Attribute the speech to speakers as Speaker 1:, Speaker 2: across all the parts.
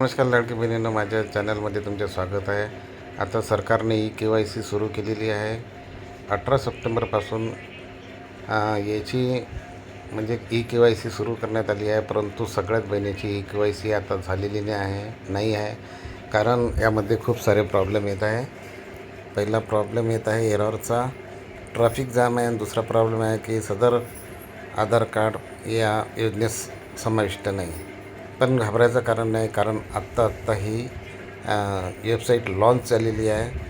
Speaker 1: नमस्कार लाडकी बहिणींनो माझ्या चॅनलमध्ये तुमचे स्वागत आहे. आता सरकारने ई के वाय सी सुरू केलेली आहे. अठरा सप्टेंबरपासून याची म्हणजे ई के वाय सी सुरू करण्यात आली आहे परंतु सगळ्याच बहिणीची ई के वाय सी आता झालेली नाही आहे नाही आहे. कारण यामध्ये खूप सारे प्रॉब्लेम येत आहे. पहिला प्रॉब्लेम येत आहे एरॉरचा. ट्रॅफिक जाम आहे आणि दुसरा प्रॉब्लेम आहे की सदर आधार कार्ड या योजनेस समाविष्ट नाही. पण घाबरायचं कारण नाही कारण आत्ता आत्ता ही वेबसाईट लॉन्च झालेली आहे.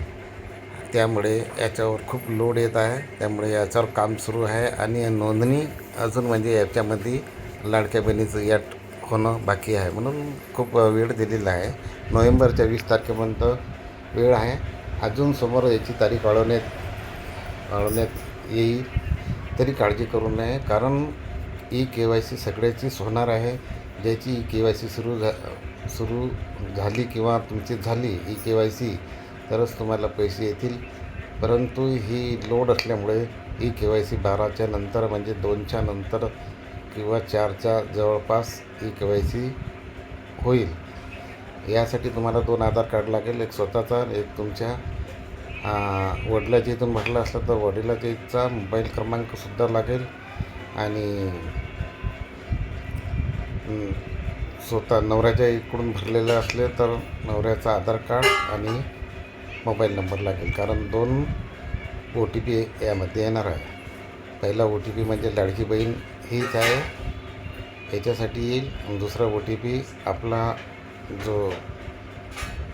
Speaker 1: त्यामुळे याच्यावर खूप लोड येत आहे. त्यामुळे याच्यावर काम सुरू आहे आणि नोंदणी अजून म्हणजे याच्यामध्ये लाडक्या बहिणीचं यात होणं बाकी आहे म्हणून खूप वेळ दिलेला आहे. नोव्हेंबरच्या वीस तारखेपर्यंत वेळ आहे. अजून समोर याची तारीख वाढवण्यात वाढवण्यात येईल. तरी काळजी करू नये कारण ई के वाय सी सगळ्याचीच होणार आहे. ज्याची ई के वाय सी सुरू झा सुरू झाली किंवा तुमची झाली ई के वाय सी तरच तुम्हाला पैसे येतील. परंतु ही लोड असल्यामुळे ई के वाय सी बाराच्या नंतर म्हणजे दोनच्या नंतर किंवा चारच्या जवळपास ई के वाय सी होईल. यासाठी तुम्हाला दोन आधार कार्ड लागेल एक स्वतःचा आणि एक तुमच्या आ, वडिलाच्या इथून म्हटलं असलं तर वडिलाच्या इथचा मोबाईल क्रमांकसुद्धा लागेल. आणि स्वतः नवऱ्याच्या इकडून भरलेलं असले तर नवऱ्याचा आधार कार्ड आणि मोबाईल नंबर लागेल. कारण दोन ओ टी पी यामध्ये येणार आहे. पहिला ओ टी पी म्हणजे लाडकी बहीण हीच आहे. याच्यासाठी येईल. दुसरा ओ टी पी आपला जो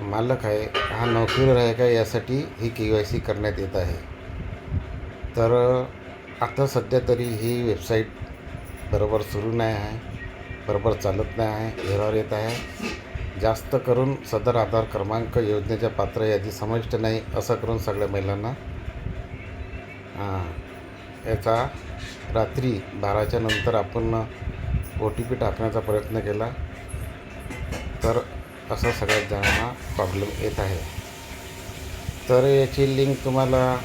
Speaker 1: मालक आहे हा नोकरीवर आहे का यासाठी ही के वाय सी करण्यात येत आहे. तर आता सध्या तरी ही वेबसाईट बरोबर सुरू नाही आहे. बरोबर चालत नाही आहे एरर येत आहे. जास्त करून सदर आधार क्रमांक योजनेच्या पात्र यादी समाविष्ट नाही असं करून सगळ्या महिलांना याचा रात्री बाराच्या नंतर आपण ओ टी पी टाकण्याचा प्रयत्न केला तर असा सगळ्यात जणांना प्रॉब्लेम येत आहे. तर याची लिंक तुम्हाला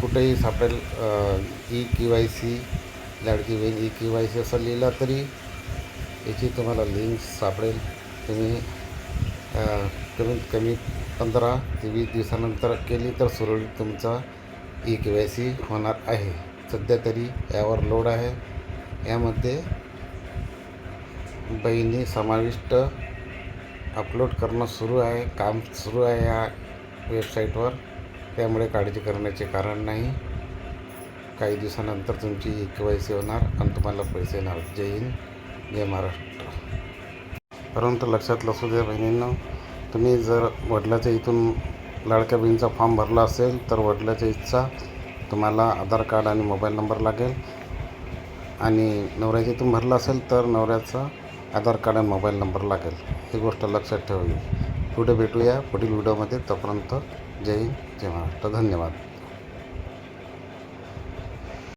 Speaker 1: कुठेही सापडेल E K Y C Ladki Bahin E K Y C असं लिहिलं तरी याची तुम्हाला लिंक सापडेल. तुम्ही कमीत कमी पंधरा ते वीस दिवसानंतर केली तर सुरळीत तुमचा ई के वाय सी होणार आहे. सध्या तरी यावर लोड आहे. यामध्ये बहिणी समाविष्ट अपलोड करणं सुरू आहे. काम सुरू आहे या वेबसाईटवर त्यामुळे काळजी करण्याचे कारण नाही. काही दिवसानंतर तुमची ई के वाय सी होणार आणि तुम्हाला पैसे येणार. जय हिंद. जय महाराष्ट्र. परंतु लक्षात असू द्या बहिणींनो तुम्ही जर वडिलाच्या इथून लाडक्या बहिणीचा फॉर्म भरला असेल तर वडिलाच्या इथचा तुम्हाला आधार कार्ड आणि मोबाईल नंबर लागेल. आणि नवऱ्याच्या इथून भरला असेल तर नवऱ्याचा आधार कार्ड आणि मोबाईल नंबर लागेल. ही गोष्ट लक्षात ठेवावी. पुढे भेटूया. पुढील व्हिडिओमध्ये. तोपर्यंत जय हिंद जय महाराष्ट्र. धन्यवाद.